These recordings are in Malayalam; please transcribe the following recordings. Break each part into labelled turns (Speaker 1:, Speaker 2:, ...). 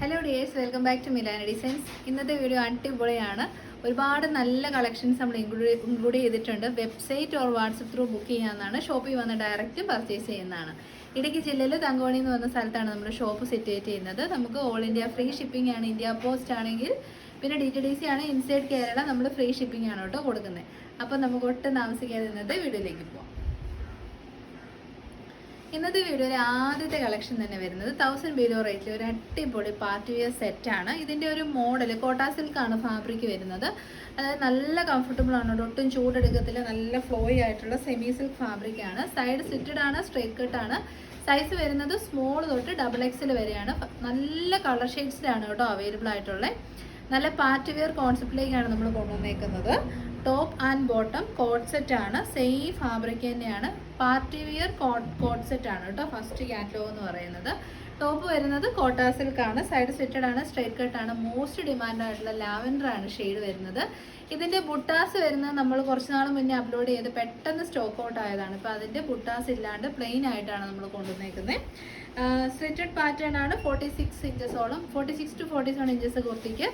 Speaker 1: Hello dears welcome back to Milana designs ഇന്നത്തെ വീഡിയോ അടിപൊളിയാണ്. ഒരുപാട് നല്ല കളക്ഷൻസ് നമ്മൾ ഇൻക്ലൂഡ് ഇൻക്ലൂഡ് ചെയ്തിട്ടുണ്ട്. Website or WhatsApp through book ചെയ്യാവുന്നതാണ്. ഷോപ്പിൽ വന്ന് ഡയറക്റ്റ് പർച്ചേസ് ചെയ്യുന്നതാണ്. ഇടുക്കി ജില്ലയിൽ തങ്കോണി എന്ന് പറഞ്ഞ സ്ഥലത്താണ് നമ്മൾ ഷോപ്പ് സിറ്റുവേറ്റ് ചെയ്യുന്നത്. നമുക്ക് ഓൾ ഇന്ത്യ ഫ്രീ ഷിപ്പിംഗ് ആണ് ഇന്ത്യ പോസ്റ്റ് ആണെങ്കിൽ. പിന്നെ ഡി ടി ഡി സി ആണ് ഇൻസൈഡ് കേരള നമ്മൾ ഫ്രീ ഷിപ്പിംഗ് ആണ് കേട്ടോ കൊടുക്കുന്നത്. അപ്പോൾ നമുക്ക് ഒട്ടും താമസിക്കാതെ ഇന്നത്തെ വീഡിയോയിലേക്ക് പോകാം ഇന്നത്തെ വീഡിയോയിൽ ആദ്യത്തെ കളക്ഷൻ തന്നെ വരുന്നത് തൗസൻഡ് ബിലോ റേറ്റിൽ ഒരു അടിപൊളി പാർട്ടി വിയർ സെറ്റാണ് ഇതിന്റെ ഒരു മോഡൽ കോട്ടാ സിൽക്കാണ് ഫാബ്രിക് വരുന്നത്. അതായത് നല്ല കംഫർട്ടബിൾ ആണ്. ഒട്ടും ചൂടെടുക്കത്തില്ല. നല്ല ഫ്ലോയി ആയിട്ടുള്ള സെമി സിൽക്ക് ഫാബ്രിക് ആണ്. സൈഡ് സിറ്റഡ് ആണ് സ്ട്രേറ്റ് കട്ട് ആണ്. സൈസ് വരുന്നത് സ്മോൾ തൊട്ട് ഡബിൾ എക്സിൽ വരെയാണ്. നല്ല കളർ ഷെയ്ഡ്സിലാണ് കേട്ടോ അവൈലബിൾ ആയിട്ടുള്ളത് നല്ല പാറ്റ് വെയർ കോൺസെപ്റ്റിലേക്കാണ് നമ്മൾ കൊണ്ടുവന്നേക്കുന്നത്. Top and bottom coord set ആണ്. സെയിം ഫാബ്രിക് തന്നെയാണ്. പാർട്ടി വെയർ കോട്ട് സെറ്റ് ആണ് കേട്ടോ. ഫസ്റ്റ് കാറ്റലോഗ് എന്ന് പറയുന്നത്. ടോപ്പ് വരുന്നത് കോട്ടാ സിൽക്ക് ആണ്. സൈഡ് സ്റ്റിറ്റഡ് ആണ് സ്ട്രൈറ്റ് കട്ട് ആണ്. മോസ്റ്റ് ഡിമാൻഡ് ആയിട്ടുള്ള ലാവൻഡർ ആണ് ഷെയ്ഡ് വരുന്നത്. ഇതിന്റെ ബുട്ടാസ് വരുന്നത് നമ്മൾ കുറച്ച് നാൾ മുന്നേ അപ്ലോഡ് ചെയ്ത് പെട്ടെന്ന് സ്റ്റോക്ക് ഔട്ട് ആയതാണ്. ഇപ്പൊ അതിന്റെ ബുട്ടാസ് ഇല്ലാണ്ട് പ്ലെയിൻ ആയിട്ടാണ് നമ്മൾ കൊണ്ടുവന്നേക്കുന്നത് സ്ലിറ്റഡ് പാറ്റേൺ ആണ് forty six ഇഞ്ചസോളം. Forty six to forty seven inches കുർത്തിക്ക്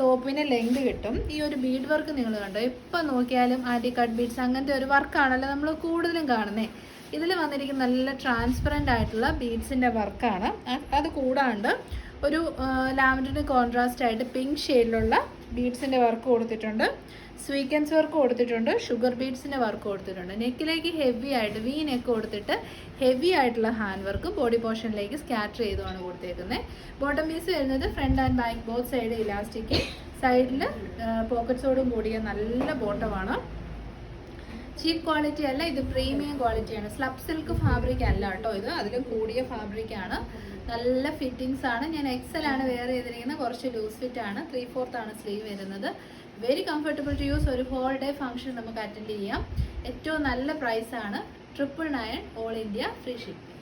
Speaker 1: ടോപ്പിന് ലെങ്ത് കിട്ടും. ഈ ഒരു ബീഡ് വർക്ക് നിങ്ങൾ കണ്ടോ? എപ്പോൾ നോക്കിയാലും ആന്റി കട്ട് ബീഡ്സ് അങ്ങനത്തെ ഒരു വർക്കാണല്ലോ നമ്മൾ കൂടുതലും കാണുന്നത് ഇതിൽ വന്നിരിക്കുന്ന നല്ല ട്രാൻസ്പെറന്റ് ആയിട്ടുള്ള ബീഡ്സിന്റെ വർക്കാണ് അത് കൂടാണ്ട് ഒരു ലാവൻഡറിന് കോൺട്രാസ്റ്റ് ആയിട്ട് പിങ്ക് ഷെയ്ഡിലുള്ള ബീഡ്സിന്റെ വർക്ക് കൊടുത്തിട്ടുണ്ട്. സ്വീക്കൻസ് വർക്ക് കൊടുത്തിട്ടുണ്ട്. ഷുഗർ ബീഡ്സിന്റെ വർക്ക് കൊടുത്തിട്ടുണ്ട്. നെക്കിലേക്ക് ഹെവി ആയിട്ട് വി നെക്ക് കൊടുത്തിട്ട് ഹെവി ആയിട്ടുള്ള ഹാൻഡ് വർക്ക് ബോഡി പോർഷനിലേക്ക് സ്കാറ്റർ ചെയ്തുമാണ് കൊടുത്തേക്കുന്നത് ബോട്ടം പീസ് വരുന്നത് front and back both side elastic സൈഡിൽ പോക്കറ്റ്സോടും കൂടിയ നല്ല ബോട്ടമാണ് ചീപ്പ് ക്വാളിറ്റി അല്ല ഇത് പ്രീമിയം ക്വാളിറ്റിയാണ് സ്ലബ് സിൽക്ക് ഫാബ്രിക് അല്ല കേട്ടോ ഇത്. അതിൽ കൂടിയ ഫാബ്രിക് ആണ്. നല്ല ഫിറ്റിങ്സ് ആണ്. ഞാൻ എക്സൽ ആണ് വെയർ ചെയ്തിരിക്കുന്നത്. കുറച്ച് ലൂസ് ഫിറ്റ് ആണ്. ത്രീ ഫോർത്ത് ആണ് സ്ലീവ് വരുന്നത്. വെരി കംഫർട്ടബിൾ ടു യൂസ് ഒരു ഹോൾ ഡേ ഫംഗ്ഷൻ നമുക്ക് അറ്റൻഡ് ചെയ്യാം. ഏറ്റവും നല്ല പ്രൈസാണ് ആണ്. Triple nine all India free shipping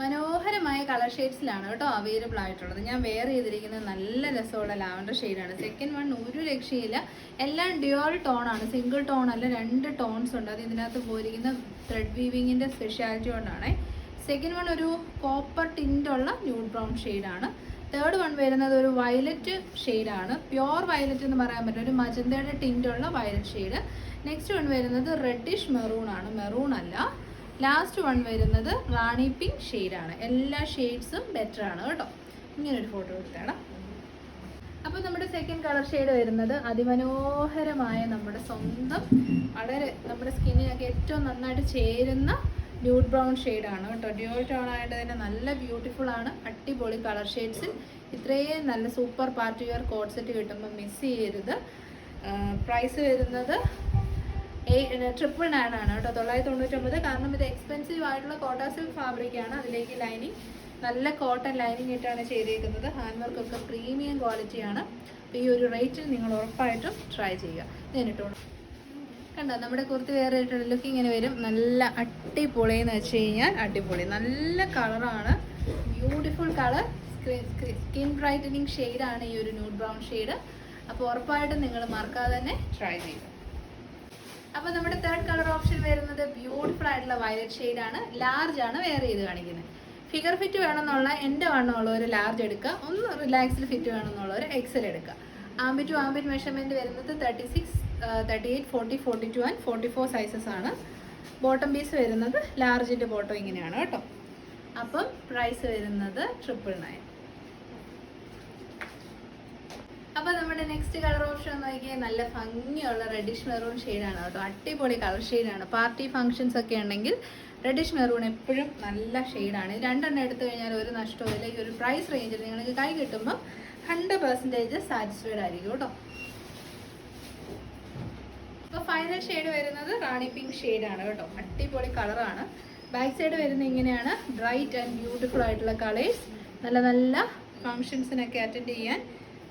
Speaker 1: മനോഹരമായ കളർ ഷെയ്ഡ്സിലാണ് കേട്ടോ അവൈലബിൾ ആയിട്ടുള്ളത്. ഞാൻ വെയർ ചെയ്തിരിക്കുന്നത് നല്ല രസമുള്ള ലാവൻഡർ ഷെയ്ഡാണ് സെക്കൻഡ് വൺ ഒരു രക്ഷയില്ല. എല്ലാം ഡ്യുവൽ ടോൺ ആണ്. സിംഗിൾ ടോൺ അല്ല രണ്ട് ടോൺസ് ഉണ്ട്. അത് ഇതിനകത്ത് പോയിരിക്കുന്ന ത്രെഡ് വീവിങ്ങിന്റെ സ്പെഷ്യാലിറ്റി കൊണ്ടാണ്. സെക്കൻഡ് വൺ ഒരു കോപ്പർ ടിന്റുള്ള ന്യൂഡ് ബ്രൗൺ ഷെയ്ഡാണ് തേർഡ് വൺ വരുന്നത് ഒരു വയലറ്റ് ഷെയ്ഡാണ് പ്യോർ വയലറ്റ് എന്ന് പറയാൻ പറ്റും ഒരു മജന്തയുടെ ടിന്റുള്ള വയലറ്റ് ഷെയ്ഡ് നെക്സ്റ്റ് വൺ വരുന്നത് റെഡിഷ് മെറൂൺ ആണ്. മെറൂൺ അല്ല. ലാസ്റ്റ് വൺ വരുന്നത് റാണി പിങ്ക് ഷെയ്ഡാണ്. എല്ലാ ഷെയ്ഡ്സും ബെറ്റർ ആണ് കേട്ടോ. ഇങ്ങനൊരു ഫോട്ടോ എടുത്താണ് അപ്പോൾ നമ്മുടെ സെക്കൻഡ് കളർ ഷെയ്ഡ് വരുന്നത് അതിമനോഹരമായ നമ്മുടെ സ്വന്തം വളരെ നമ്മുടെ സ്കിന്നിനൊക്കെ ഏറ്റവും നന്നായിട്ട് ചേരുന്ന ന്യൂഡ് ബ്രൗൺ ഷെയ്ഡാണ് കേട്ടോ. ഡ്യൂൾ ടോൺ ആയിട്ട് തന്നെ നല്ല ബ്യൂട്ടിഫുൾ ആണ്. അടിപൊളി കളർ ഷെയ്ഡ്സിൽ ഇത്രയും നല്ല super party wear coord set കിട്ടുമ്പോൾ മിസ് ചെയ്യരുത്. പ്രൈസ് വരുന്നത് ട്രിപ്പിൾ നയൻ ആണ് കേട്ടോ. തൊള്ളായിരത്തി തൊണ്ണൂറ്റൊമ്പത് കാരണം ഇത് എക്സ്പെൻസീവ് ആയിട്ടുള്ള കോട്ടാ സിൽക്ക് ഫാബ്രിക് ആണ്. അതിലേക്ക് ലൈനിങ് നല്ല കോട്ടൺ ലൈനിങ് ഇട്ടാണ് ചെയ്തേക്കുന്നത്. ഹാൻഡ് വർക്ക് ഒക്കെ പ്രീമിയം ക്വാളിറ്റിയാണ് അപ്പോൾ ഈ ഒരു റേറ്റിൽ നിങ്ങൾ ഉറപ്പായിട്ടും ട്രൈ ചെയ്യുക. നേരിട്ടുണ്ട് കണ്ടോ? നമ്മുടെ കുർത്തി വേറെ ലുക്ക് ഇങ്ങനെ വരും. നല്ല അടിപൊളി എന്ന് വെച്ച് കഴിഞ്ഞാൽ അടിപൊളി. നല്ല കളറാണ് ബ്യൂട്ടിഫുൾ കളർ സ്കിൻ ബ്രൈറ്റനിങ് ഷെയ്ഡാണ് ഈ ഒരു ന്യൂഡ് ബ്രൗൺ ഷെയ്ഡ് അപ്പോൾ ഉറപ്പായിട്ടും നിങ്ങൾ മറക്കാതെ തന്നെ ട്രൈ ചെയ്യുക. അപ്പോൾ നമ്മുടെ തേർഡ് കളർ ഓപ്ഷൻ വരുന്നത് ബ്യൂട്ടിഫുൾ ആയിട്ടുള്ള വയലറ്റ് ഷെയ്ഡാണ് ലാർജ് ആണ് വെയർ ചെയ്ത് കാണിക്കുന്നത്. ഫിഗർ ഫിറ്റ് വേണമെന്നുള്ള എന്റെ ഒരു ലാർജ് എടുക്കുക. ഒന്ന് റിലാക്സ്ഡ് ഫിറ്റ് വേണമെന്നുള്ള ഒരു എക്സൽ എടുക്കുക. ആംബി ടു ആംബിറ്റ് മെഷർമെന്റ് വരുന്നത് thirty six thirty eight forty forty two and forty four sizes ആണ്. ബോട്ടം പീസ് വരുന്നത് ലാർജിന്റെ ബോട്ടം ഇങ്ങനെയാണ് കേട്ടോ. അപ്പം പ്രൈസ് വരുന്നത് ട്രിപ്പിൾ നയൻ അപ്പോൾ നമ്മുടെ നെക്സ്റ്റ് കളർ ഓപ്ഷൻ നോക്കിയാൽ നല്ല ഭംഗിയുള്ള റെഡിഷ് മെറൂൺ ഷെയ്ഡാണ് കേട്ടോ അടിപൊളി കളർ ഷെയ്ഡാണ് പാർട്ടി ഫംഗ്ഷൻസ് ഒക്കെ ഉണ്ടെങ്കിൽ റെഡിഷ് മെറൂൺ എപ്പോഴും നല്ല ഷെയ്ഡാണ് രണ്ടെണ്ണം എടുത്തു കഴിഞ്ഞാൽ ഒരു നഷ്ടവും ഇല്ല. ഈ ഒരു പ്രൈസ് റേഞ്ചിൽ നിങ്ങൾക്ക് കൈ കിട്ടുമ്പോൾ ഹൺഡ്രഡ് പെർസെന്റേജ് സാറ്റിസ്ഫൈഡ് ആയിരിക്കും കേട്ടോ. അപ്പോൾ ഫൈനൽ ഷെയ്ഡ് വരുന്നത് റാണി പിങ്ക് ഷെയ്ഡാണ് കേട്ടോ. അടിപൊളി കളറാണ് ബാക്ക് സൈഡ് വരുന്നത് ഇങ്ങനെയാണ്. ബ്രൈറ്റ് ആൻഡ് ബ്യൂട്ടിഫുൾ ആയിട്ടുള്ള കളേഴ്സ് നല്ല നല്ല ഫങ്ഷൻസിനൊക്കെ അറ്റൻഡ് ചെയ്യാൻ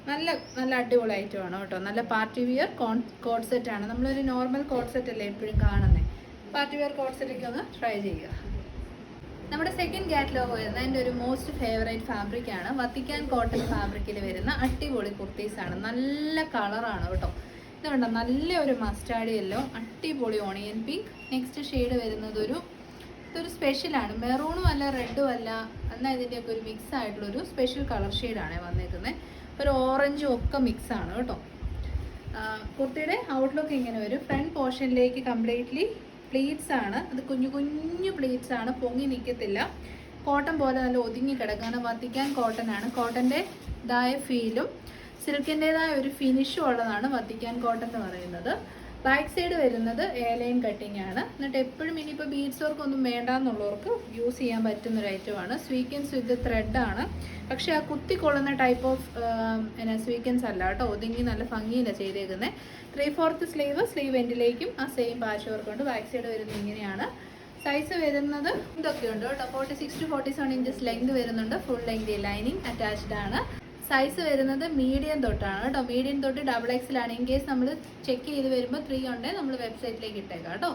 Speaker 1: നല്ല നല്ല അടിപൊളി ഐറ്റമാണ് കേട്ടോ. നല്ല പാർട്ടി വിയർ കോൺ കോഡ് ആണ്. നമ്മളൊരു നോർമൽ കോഡ് സെറ്റ് അല്ലേ എപ്പോഴും കാണുന്നത് പാർട്ടി വിയർ കോഡ് സെറ്റൊക്കെ ഒന്ന് ട്രൈ ചെയ്യുക. നമ്മുടെ സെക്കൻഡ് കാറ്റലോഗ് വരുന്ന എന്റെ ഒരു മോസ്റ്റ് ഫേവറേറ്റ് ഫാബ്രിക് ആണ്. വത്തിക്കാൻ കോട്ടൺ ഫാബ്രിക്കിൽ വരുന്ന അടിപൊളി കുർത്തീസ് ആണ്. നല്ല കളറാണ് കേട്ടോ. ഇത് നല്ല ഒരു മസ്റ്റാർഡ് യെല്ലോ അടിപൊളി ഓണിയൻ പിങ്ക് നെക്സ്റ്റ് ഷെയ്ഡ് വരുന്നത് ഒരു ഇതൊരു സ്പെഷ്യലാണ് മെറൂണും അല്ല റെഡും അല്ല എന്നാൽ ഇതിന്റെയൊക്കെ ഒരു മിക്സ് ആയിട്ടുള്ള ഒരു സ്പെഷ്യൽ കളർ ഷെയ്ഡാണ് വന്നേക്കുന്നത് ഒരു ഓറഞ്ചും ഒക്കെ മിക്സ് ആണ് കേട്ടോ. കുർത്തിയുടെ ഔട്ട്ലുക്ക് ഇങ്ങനെ വരും. ഫ്രണ്ട് പോർഷനിലേക്ക് കംപ്ലീറ്റ്ലി പ്ലീറ്റ്സ് ആണ്. അത് കുഞ്ഞു കുഞ്ഞു പ്ലീറ്റ്സ് ആണ്. പൊങ്ങി നിൽക്കത്തില്ല കോട്ടൺ പോലെ നല്ല ഒതുങ്ങി കിടക്കാണ് വത്തിക്കാൻ കോട്ടൺ ആണ്. കോട്ടന്റെ ഇതായ ഫീലും സിൽക്കിന്റെതായ ഒരു ഫിനിഷും ഉള്ളതാണ് വത്തിക്കാൻ കോട്ടൺ എന്ന് പറയുന്നത്. ബാക്ക് സൈഡ് വരുന്നത് ലൈൻ കട്ടിംഗ് ആണ്. എന്നിട്ട് എപ്പോഴും ഇനിയിപ്പോൾ ബീഡ്സ് വർക്ക് ഒന്നും വേണ്ടാന്നുള്ളവർക്ക് യൂസ് ചെയ്യാൻ പറ്റുന്ന ഒരു ഐറ്റമാണ് സ്വീക്കൻസ് വിത്ത് ത്രെഡ് ആണ്. പക്ഷെ ആ കുത്തിക്കൊള്ളുന്ന ടൈപ്പ് ഓഫ് എന്നാ സ്വീക്കൻസ് അല്ല കേട്ടോ. ഒതുങ്ങി നല്ല ഭംഗിയിലാണ് ചെയ്തേക്കുന്നത് ത്രീ ഫോർത്ത് സ്ലീവ് സ്ലീവ് എൻഡിലേക്കും ആ സെയിം പാച്ച് വർക്ക് ഉണ്ട് ബാക്ക് സൈഡ് വരുന്നത് ഇങ്ങനെയാണ്. സൈസ് വരുന്നത് ഇതൊക്കെ ഉണ്ട് കേട്ടോ. Forty six to forty seven inches length വരുന്നുണ്ട്. ഫുൾ ലെങ്ത് ലൈനിങ് അറ്റാച്ച്ഡ് ആണ്. സൈസ് വരുന്നത് മീഡിയം തൊട്ടാണ്. കേട്ടോ മീഡിയം തൊട്ട് ഡബിൾ എക്സിലാണ് ഇൻ കേസ് നമ്മൾ ചെക്ക് ചെയ്ത് വരുമ്പോൾ ത്രീ ഉണ്ടെങ്കിൽ നമ്മൾ വെബ്സൈറ്റിലേക്ക് ഇട്ടേക്കാം കേട്ടോ.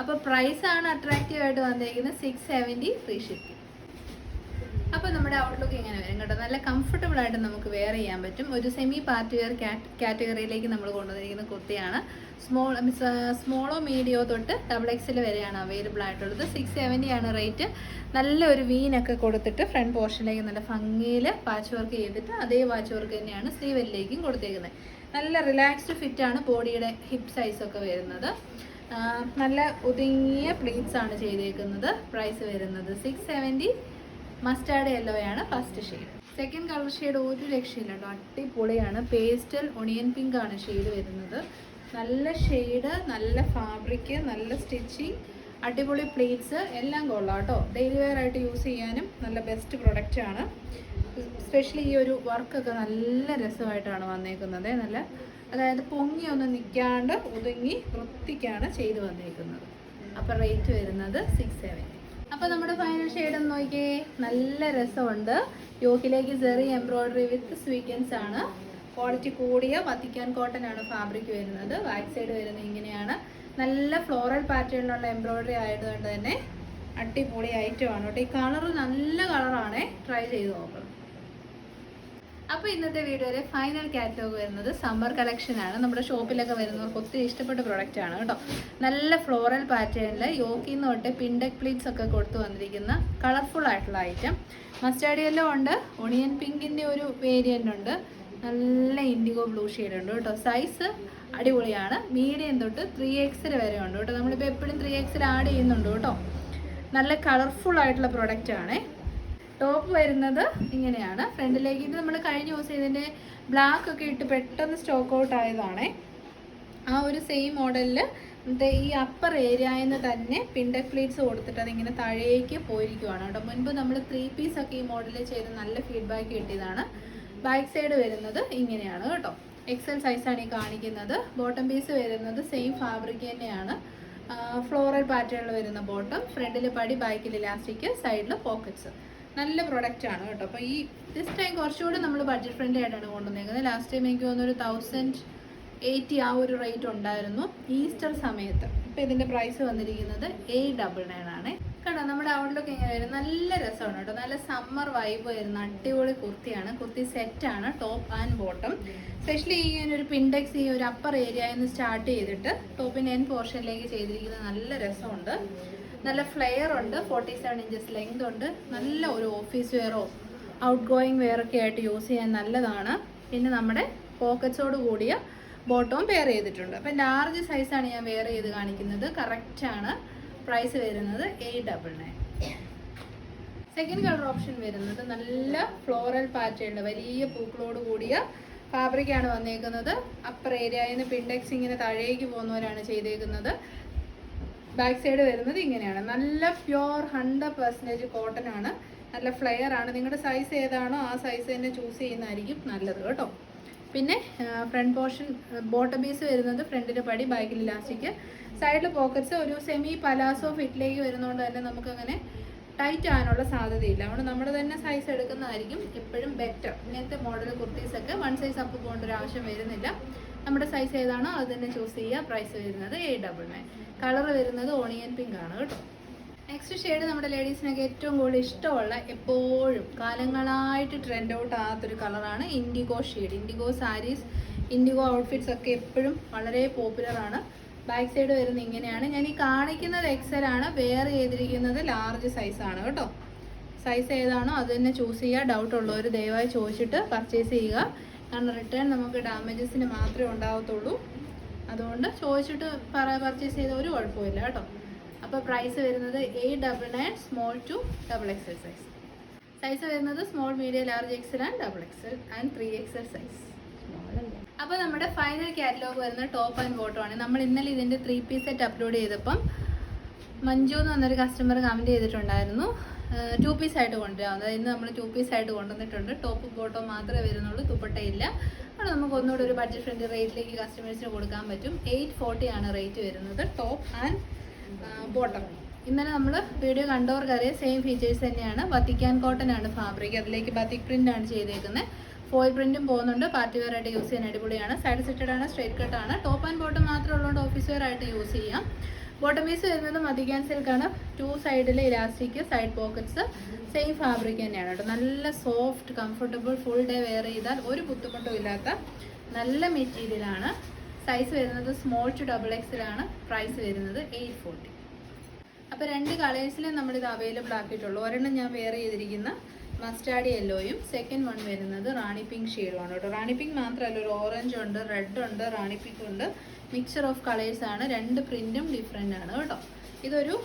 Speaker 1: അപ്പോൾ പ്രൈസാണ് അട്രാക്റ്റീവ് ആയിട്ട് വന്നിരിക്കുന്നത് സിക്സ് സെവന്റി ഫ്രീ ഷിപ്പിംഗ് അപ്പോൾ നമ്മുടെ ഔട്ട്ലുക്ക് ഇങ്ങനെ വരും കേട്ടോ. നല്ല കംഫർട്ടബിൾ ആയിട്ട് നമുക്ക് വെയർ ചെയ്യാൻ പറ്റും. ഒരു സെമി പാർട്ടി വെയർ കാറ്റഗറിയിലേക്ക് നമ്മൾ കൊണ്ടുവന്നിരിക്കുന്ന കുർത്തിയാണ്. സ്മോൾ സ്മോളോ മീഡിയോ തൊട്ട് ഡബിൾ എക്സിൽ വരെയാണ് അവൈലബിൾ ആയിട്ടുള്ളത്. സിക്സ് സെവന്റി ആണ് റേറ്റ് നല്ലൊരു വീനൊക്കെ കൊടുത്തിട്ട് ഫ്രണ്ട് പോർഷനിലേക്ക് നല്ല ഭംഗിയിൽ വാച്ച് വർക്ക് ചെയ്തിട്ട് അതേ വാച്ച് വർക്ക് തന്നെയാണ് സ്ലീവലിലേക്കും കൊടുത്തേക്കുന്നത്. നല്ല റിലാക്സ്ഡ് ഫിറ്റ് ആണ് ബോഡിയുടെ ഹിപ്പ് സൈസൊക്കെ വരുന്നത്. നല്ല ഒതുങ്ങിയ പ്ലീറ്റ്സ് ആണ് ചെയ്തേക്കുന്നത്. പ്രൈസ് വരുന്നത് six seventy mustard യെല്ലോയാണ് first shade second colour shade ഒരു രക്ഷയില്ല കേട്ടോ അടിപൊളിയാണ്. പേസ്റ്റൽ ഒണിയൻ പിങ്ക് ആണ് ഷെയ്ഡ് വരുന്നത്. നല്ല ഷെയ്ഡ് നല്ല ഫാബ്രിക് നല്ല സ്റ്റിച്ചിങ് അടിപൊളി പ്ലേറ്റ്സ് എല്ലാം കൊള്ളാം കേട്ടോ ഡെയിലി വെയർ ആയിട്ട് യൂസ് ചെയ്യാനും നല്ല ബെസ്റ്റ് പ്രൊഡക്റ്റ് ആണ്. സ്പെഷ്യലി ഈ ഒരു വർക്കൊക്കെ നല്ല രസമായിട്ടാണ് വന്നേക്കുന്നത്. നല്ല അതായത് പൊങ്ങി ഒന്നും നിൽക്കാണ്ട് ഒതുങ്ങി വൃത്തിക്കാണ് ചെയ്തു വന്നേക്കുന്നത്. അപ്പോൾ റേറ്റ് വരുന്നത് സിക്സ് സെവന്റി അപ്പോൾ നമ്മുടെ ഫൈനൽ ഷെയ്ഡ് ഒന്ന് നോക്കിയേ. നല്ല രസമുണ്ട്. യോക്കിലേക്ക് ചെറിയ എംബ്രോയിഡറി വിത്ത് സ്വീക്കൻസ് ആണ്. ക്വാളിറ്റി കൂടിയ വത്തിക്കാൻ കോട്ടൺ ആണ് ഫാബ്രിക് വരുന്നത്. ബാക്ക് സൈഡ് വരുന്നത് ഇങ്ങനെയാണ്. നല്ല ഫ്ലോറൽ പാറ്റേണിലുള്ള എംബ്രോയിഡറി ആയതുകൊണ്ട് തന്നെ അടിപൊളി ഐറ്റം ആണ് കേട്ടോ. ഈ കളർ നല്ല കളറാണേ ട്രൈ ചെയ്ത് നോക്കണം അപ്പോൾ ഇന്നത്തെ വീഡിയോയിലെ ഫൈനൽ കാറ്റലോഗ് വരുന്നത് സമ്മർ കളക്ഷൻ ആണ്. നമ്മുടെ ഷോപ്പിലൊക്കെ വരുന്നവർക്ക് ഒത്തിരി ഇഷ്ടപ്പെട്ട പ്രൊഡക്റ്റ് ആണ് കേട്ടോ. നല്ല ഫ്ലോറൽ പാറ്റേണിൽ യോക്കിന്ന് തൊട്ട് പിൻഡക് പ്ലീറ്റ്സ് ഒക്കെ കൊടുത്തു വന്നിരിക്കുന്ന കളർഫുൾ ആയിട്ടുള്ള ഐറ്റം മസ്റ്റാർഡ് യെല്ലോ ഉണ്ട്. ഒണിയൻ പിങ്കിന്റെ ഒരു വേരിയന്റ് ഉണ്ട്. നല്ല ഇൻഡിഗോ ബ്ലൂ ഷെയ്ഡ് ഉണ്ട് കേട്ടോ. സൈസ് അടിപൊളിയാണ്. മീഡിയം തൊട്ട് ത്രീ എക്സിൽ വരെ ഉണ്ട് കേട്ടോ. നമ്മളിപ്പോൾ എപ്പോഴും ത്രീ എക്സിൽ ആഡ് ചെയ്യുന്നുണ്ട് കേട്ടോ. നല്ല കളർഫുൾ ആയിട്ടുള്ള പ്രൊഡക്റ്റ് ആണേ. ടോപ്പ് വരുന്നത് ഇങ്ങനെയാണ്. ഫ്രണ്ടിലേക്ക് ഇത് നമ്മൾ കഴിഞ്ഞ യൂസ് ചെയ്തതിന്റെ ബ്ലാക്ക് ഒക്കെ ഇട്ട് പെട്ടെന്ന് സ്റ്റോക്ക് ഔട്ട് ആയതാണേ. ആ ഒരു സെയിം മോഡലിൽ ഈ അപ്പർ ഏരിയയിൽ നിന്ന് തന്നെ പിൻഡക് പ്ലീറ്റ്സ് കൊടുത്തിട്ട് അതിങ്ങനെ താഴേക്ക് പോയിരിക്കുവാണ് കേട്ടോ. മുൻപ് നമ്മൾ ത്രീ പീസ് ഒക്കെ ഈ മോഡലിൽ ചെയ്ത് നല്ല ഫീഡ്ബാക്ക് കിട്ടിയതാണ്. ബാക്ക് സൈഡ് വരുന്നത് ഇങ്ങനെയാണ് കേട്ടോ. എക്സൽ സൈസാണ് ഈ കാണിക്കുന്നത്. ബോട്ടം പീസ് വരുന്നത് സെയിം ഫാബ്രിക് തന്നെയാണ്. ഫ്ലോറൽ പാറ്റേണിൽ വരുന്ന ബോട്ടം ഫ്രണ്ടിൽ പടി ബാക്കിൽ ഇലാസ്റ്റിക് സൈഡിൽ പോക്കറ്റ്സ് നല്ല പ്രൊഡക്റ്റ് ആണ് കേട്ടോ. അപ്പോൾ ഈ ദിസ് ടൈം കുറച്ചുകൂടെ നമ്മൾ ബഡ്ജറ്റ് ഫ്രണ്ട്ലി ആയിട്ടാണ് കൊണ്ടുവന്നേക്കുന്നത്. ലാസ്റ്റ് ടൈം എനിക്ക് തോന്നുന്നു ഒരു തൗസൻഡ് എയ്റ്റി ആ ഒരു റേറ്റ് ഉണ്ടായിരുന്നു ഈസ്റ്റർ സമയത്ത്. ഇപ്പോൾ ഇതിന്റെ പ്രൈസ് വന്നിരിക്കുന്നത് എയ്റ്റ് ഡബിൾ നയൻ ആണ്. കണ്ടോ നമ്മുടെ ഔട്ട്ലുക്ക് ഇങ്ങനെ വരും. നല്ല രസമാണ് കേട്ടോ. നല്ല സമ്മർ വൈബ് വരുന്ന അടിപൊളി കുർത്തിയാണ്. കുർത്തി സെറ്റാണ് ടോപ്പ് ആൻഡ് ബോട്ടം സ്പെഷ്യലി ഈ ഒരു പിൻഡെക്സ് ഈ ഒരു അപ്പർ നിന്ന് സ്റ്റാർട്ട് ചെയ്തിട്ട് ടോപ്പിന്റെ എൻ പോർഷനിലേക്ക് ചെയ്തിരിക്കുന്നത് നല്ല രസമുണ്ട്. നല്ല ഫ്ലെയർ ഉണ്ട് ഫോർട്ടി സെവൻ ഇഞ്ചസ് ലെങ്ത് ഉണ്ട്. നല്ല ഒരു ഓഫീസ് വെയറോ ഔട്ട് ഗോയിങ് വെയറൊക്കെ ആയിട്ട് യൂസ് ചെയ്യാൻ നല്ലതാണ്. പിന്നെ നമ്മുടെ പോക്കറ്റ്സോട് കൂടിയ ബോട്ടവും പെയർ ചെയ്തിട്ടുണ്ട്. അപ്പം ലാർജ് സൈസാണ് ഞാൻ വെയർ ചെയ്ത് കാണിക്കുന്നത്. കറക്റ്റാണ് പ്രൈസ് വരുന്നത് eight double nine second colour option വരുന്നത് നല്ല ഫ്ലോറൽ പാറ്റേൺ വലിയ പൂക്കളോട് കൂടിയ ഫാബ്രിക്കാണ് വന്നേക്കുന്നത്. അപ്പർ ഏരിയയിൽ നിന്ന് പിൻഡെക്സ് ഇങ്ങനെ താഴേക്ക് പോകുന്നവരാണ് ചെയ്തേക്കുന്നത്. ബാക്ക് സൈഡ് വരുന്നത് ഇങ്ങനെയാണ്. നല്ല പ്യുവർ ഹൺഡ്രഡ് പെർസെന്റേജ് കോട്ടൺ ആണ്. നല്ല ഫ്ലെയർ ആണ്. നിങ്ങളുടെ സൈസ് ഏതാണോ ആ സൈസ് തന്നെ ചൂസ് ചെയ്യുന്നതായിരിക്കും നല്ലത് കേട്ടോ. പിന്നെ ഫ്രണ്ട് പോർഷൻ ബോട്ടം പീസ് വരുന്നത് ഫ്രണ്ടിന്റെ പടി ബാക്കിൽ ഇലാസ്റ്റിക് സൈഡിൽ പോക്കറ്റ്സ് ഒരു സെമി പലാസോ ഫിറ്റിലേക്ക് വരുന്നതുകൊണ്ട് തന്നെ നമുക്കങ്ങനെ ടൈറ്റ് ആകാനുള്ള സാധ്യതയില്ല. അതുകൊണ്ട് നമ്മൾ തന്നെ സൈസ് എടുക്കുന്നതായിരിക്കും എപ്പോഴും ബെറ്റർ ഇങ്ങനത്തെ മോഡൽ കുർത്തീസൊക്കെ വൺ സൈസ് അപ്പ് പോകേണ്ട ഒരു ആവശ്യം വരുന്നില്ല. നമ്മുടെ സൈസ് ഏതാണോ അത് തന്നെ ചൂസ് ചെയ്യുക. പ്രൈസ് വരുന്നത് എയ്റ്റ് ഡബിൾ നയൻ കളർ വരുന്നത് ഓണിയൻ പിങ്ക് ആണ് കേട്ടോ. നെക്സ്റ്റ് ഷെയ്ഡ് നമ്മുടെ ലേഡീസിനൊക്കെ ഏറ്റവും കൂടുതൽ ഇഷ്ടമുള്ള എപ്പോഴും കാലങ്ങളായിട്ട് ട്രെൻഡ് ഔട്ട് ആകാത്തൊരു കളറാണ് indigo shade indigo saris indigo outfits ഒക്കെ എപ്പോഴും വളരെ പോപ്പുലർ ആണ്. ബാക്ക് സൈഡ് വരുന്നത് ഇങ്ങനെയാണ്. ഞാൻ ഈ കാണിക്കുന്നത് എക്സൽ ആണ്. വെയർ ചെയ്തിരിക്കുന്നത് ലാർജ് സൈസാണ് കേട്ടോ. സൈസ് ഏതാണോ അത് തന്നെ ചൂസ് ചെയ്യുക. ഡൗട്ട് ഉള്ളവർ ദയവായി ചോദിച്ചിട്ട് പർച്ചേസ് ചെയ്യുക. കാരണം റിട്ടേൺ നമുക്ക് ഡാമേജസിന് മാത്രമേ ഉണ്ടാവത്തുള്ളൂ. അതുകൊണ്ട് ചോദിച്ചിട്ട് പറ പർച്ചേസ് ചെയ്ത ഒരു കുഴപ്പമില്ല കേട്ടോ. അപ്പോൾ പ്രൈസ് വരുന്നത് eight double nine small to double XL size size വരുന്നത് small medium large XL and double XL and three XL size അപ്പോൾ നമ്മുടെ ഫൈനൽ കാറ്റലോഗ് വരുന്ന ടോപ്പ് ആൻഡ് ബോട്ടോ ആണ്. നമ്മൾ ഇന്നലെ ഇതിന്റെ ത്രീ പീസ് സെറ്റ് അപ്ലോഡ് ചെയ്തപ്പം മഞ്ജു എന്ന് പറഞ്ഞൊരു കസ്റ്റമർ കമന്റ് ചെയ്തിട്ടുണ്ടായിരുന്നു. ടു പീസ് ആയിട്ട് കൊണ്ടുവരാം ഇന്ന് നമ്മൾ ടു പീസ് ആയിട്ട് കൊണ്ടുവന്നിട്ടുണ്ട് ടോപ്പ് ബോട്ടോ മാത്രമേ വരുന്നുള്ളൂ. ദുപ്പട്ടയില്ല. അത് നമുക്ക് ഒന്നുകൂടെ ഒരു ബഡ്ജറ്റ് ഫ്രണ്ട് റേറ്റിലേക്ക് കസ്റ്റമേഴ്സിന് കൊടുക്കാൻ പറ്റും. എയ്റ്റ് ഫോർട്ടി ആണ് റേറ്റ് വരുന്നത്. ടോപ്പ് ആൻഡ് ബോട്ടം ഇന്നലെ നമ്മൾ വീഡിയോ കണ്ടവർക്കറിയാം സെയിം ഫീച്ചേഴ്സ് തന്നെയാണ്. ബത്തിക്കാൻ കോട്ടൺ ആണ് ഫാബ്രിക് അതിലേക്ക് ബത്തിക് പ്രിന്റ് ആണ് ചെയ്തേക്കുന്നത് ഫോയിൽ പ്രിന്റും പോകുന്നുണ്ട്. പാർട്ടി വെയർ ആയിട്ട് യൂസ് ചെയ്യാൻ അടിപൊളിയാണ്. സൈഡ് സെറ്റഡ് ആണ് സ്ട്രേറ്റ് കട്ട് ആണ്. ടോപ്പ് ആൻഡ് ബോട്ടം മാത്രമേ ഉള്ളതുകൊണ്ട് ഓഫീസ് വെയർ ആയിട്ട് യൂസ് ചെയ്യാം. ബോട്ടം പീസ് വരുന്നത് മതിക്കാൻ സിൽക്കാണ്. ടു സൈഡിൽ elastic side pockets same fabric തന്നെയാണ് കേട്ടോ. നല്ല soft comfortable full day wear ചെയ്താൽ ഒരു ബുദ്ധിമുട്ടും ഇല്ലാത്ത നല്ല മെറ്റീരിയലാണ് സൈസ് വരുന്നത് സ്മോൾ ടു ഡബിൾ എക്സിലാണ് പ്രൈസ് വരുന്നത് എയ്റ്റ് ഫോർട്ടി അപ്പോൾ രണ്ട് കളേഴ്സിലും നമ്മളിത് അവൈലബിൾ ആക്കിയിട്ടുള്ളൂ. ഒരെണ്ണം ഞാൻ വെയർ ചെയ്തിരിക്കുന്ന മസ്റ്റാർഡ് യെല്ലോയും സെക്കൻഡ് വൺ വരുന്നത് റാണി പിങ്ക് ഷെയ്ഡുമാണ് കേട്ടോ. റാണി പിങ്ക് മാത്രമല്ല ഒരു ഓറഞ്ച് ഉണ്ട് റെഡ് ഉണ്ട് റാണി പിങ്ക് ഉണ്ട്. മിക്സർ ഓഫ് കളേഴ്സ് ആണ്. രണ്ട് പ്രിന്റും ഡിഫറെന്റ് ആണ് കേട്ടോ. ഇതൊരു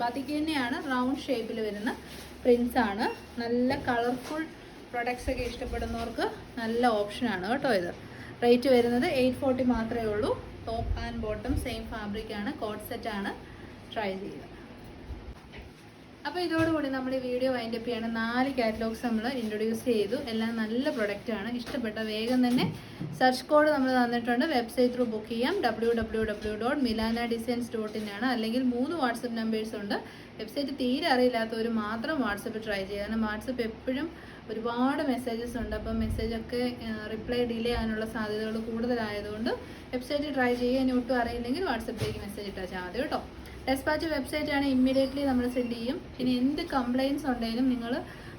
Speaker 1: ബതിക്ക് തന്നെയാണ് റൗണ്ട് ഷേപ്പിൽ വരുന്ന പ്രിൻസ് ആണ്. നല്ല കളർഫുൾ പ്രൊഡക്ട്സ് ഒക്കെ ഇഷ്ടപ്പെടുന്നവർക്ക് നല്ല ഓപ്ഷനാണ് കേട്ടോ ഇത്. റേറ്റ് വരുന്നത് എയ്റ്റ് ഫോർട്ടി മാത്രമേ ഉള്ളൂ. Top and bottom same fabric ആണ്. കോഡ് സെറ്റ് ആണ്. ട്രൈ ചെയ്യുക. അപ്പോൾ ഇതോടുകൂടി നമ്മൾ ഈ വീഡിയോ വൈൻഡ് അപ്പ് ചെയ്യാണ്. നാല് കാറ്റലോഗ്സ് നമ്മൾ ഇൻട്രൊഡ്യൂസ് ചെയ്തു. എല്ലാം നല്ല പ്രൊഡക്റ്റ് ആണ്. ഇഷ്ടപ്പെട്ട വേഗം തന്നെ സെർച്ച് കോഡ് നമ്മൾ തന്നിട്ടുണ്ട്. വെബ്സൈറ്റ് ത്രൂ ബുക്ക് ചെയ്യാം. W W W dot Milana designs dot in ആണ്. അല്ലെങ്കിൽ മൂന്ന് വാട്സപ്പ് നമ്പേഴ്സ് ഉണ്ട്. വെബ്സൈറ്റ് തീരെ അറിയില്ലാത്തവർ മാത്രം വാട്സപ്പ് ട്രൈ ചെയ്യുക. കാരണം വാട്സപ്പ് എപ്പോഴും ഒരുപാട് മെസ്സേജസ് ഉണ്ട്. അപ്പം മെസ്സേജൊക്കെ റിപ്ലൈ ഡിലേ ആകാനുള്ള സാധ്യതകൾ കൂടുതലായതുകൊണ്ട് വെബ്സൈറ്റ് ട്രൈ ചെയ്യുക ഇനി ഒട്ടും അറിയില്ലെങ്കിൽ വാട്സപ്പിലേക്ക് മെസ്സേജ് ഇട്ടാൽ മതി കേട്ടോ. ഡെസ്പാച്ച് വെബ്സൈറ്റ് ആണ് ഇമ്മീഡിയറ്റ്ലി നമ്മൾ സെൻഡ് ചെയ്യും. ഇനി എന്ത് കംപ്ലയിൻസ് ഉണ്ടെങ്കിലും നിങ്ങൾ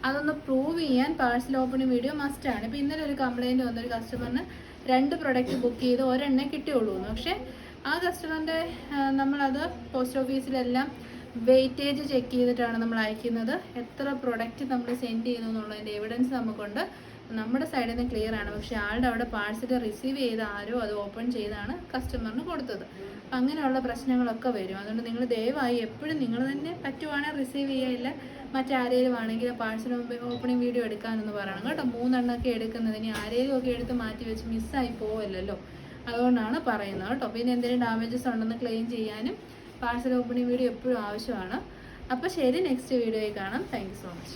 Speaker 1: അതൊന്ന് പ്രൂവ് ചെയ്യാൻ പാഴ്സൽ ഓപ്പണിംഗ് വീഡിയോ മസ്റ്റ് ആണ്. ഇപ്പോൾ ഇന്നലെ ഒരു കംപ്ലയിന്റ് വന്നൊരു കസ്റ്റമറിന് രണ്ട് പ്രൊഡക്റ്റ് ബുക്ക് ചെയ്ത് ഒരെണ്ണേ കിട്ടിയുള്ളൂ എന്ന് പക്ഷേ ആ കസ്റ്റമറിന്റെ നമ്മളത് പോസ്റ്റ് ഓഫീസിലെല്ലാം വെയിറ്റേജ് ചെക്ക് ചെയ്തിട്ടാണ് നമ്മൾ അയക്കുന്നത് എത്ര പ്രൊഡക്റ്റ് നമ്മൾ സെൻഡ് ചെയ്യുന്നു എന്നുള്ളതിന്റെ എവിഡൻസ് നമുക്കുണ്ട്. നമ്മുടെ സൈഡിൽ നിന്ന് ക്ലിയർ ആണ്. പക്ഷേ ആളുടെ അവിടെ പാഴ്സൽ റിസീവ് ചെയ്ത ആരോ അത് ഓപ്പൺ ചെയ്താണ് കസ്റ്റമറിന് കൊടുത്തത്. അപ്പം അങ്ങനെയുള്ള പ്രശ്നങ്ങളൊക്കെ വരും. അതുകൊണ്ട് നിങ്ങൾ ദയവായി എപ്പോഴും നിങ്ങൾ തന്നെ പറ്റുവാണെങ്കിൽ റിസീവ് ചെയ്യില്ല മറ്റാരേലും ആണെങ്കിൽ പാഴ്സൽ ഓപ്പണിംഗ് വീഡിയോ എടുക്കാമെന്ന് പറയണം. കേട്ടോ മൂന്നെണ്ണമൊക്കെ എടുക്കുന്നത്. ഇനി ആരേലും ഒക്കെ എടുത്ത് മാറ്റി വെച്ച് മിസ്സായി പോവല്ലോ അതുകൊണ്ടാണ് പറയുന്നത് കേട്ടോ. പിന്നെ എന്തെങ്കിലും ഡാമേജസ് ഉണ്ടെന്ന് ക്ലെയിം ചെയ്യാനും പാഴ്സൽ ഓപ്പണിംഗ് വീഡിയോ എപ്പോഴും ആവശ്യമാണ്. അപ്പോൾ ശരി നെക്സ്റ്റ് വീഡിയോയിൽ കാണാം. Thank so much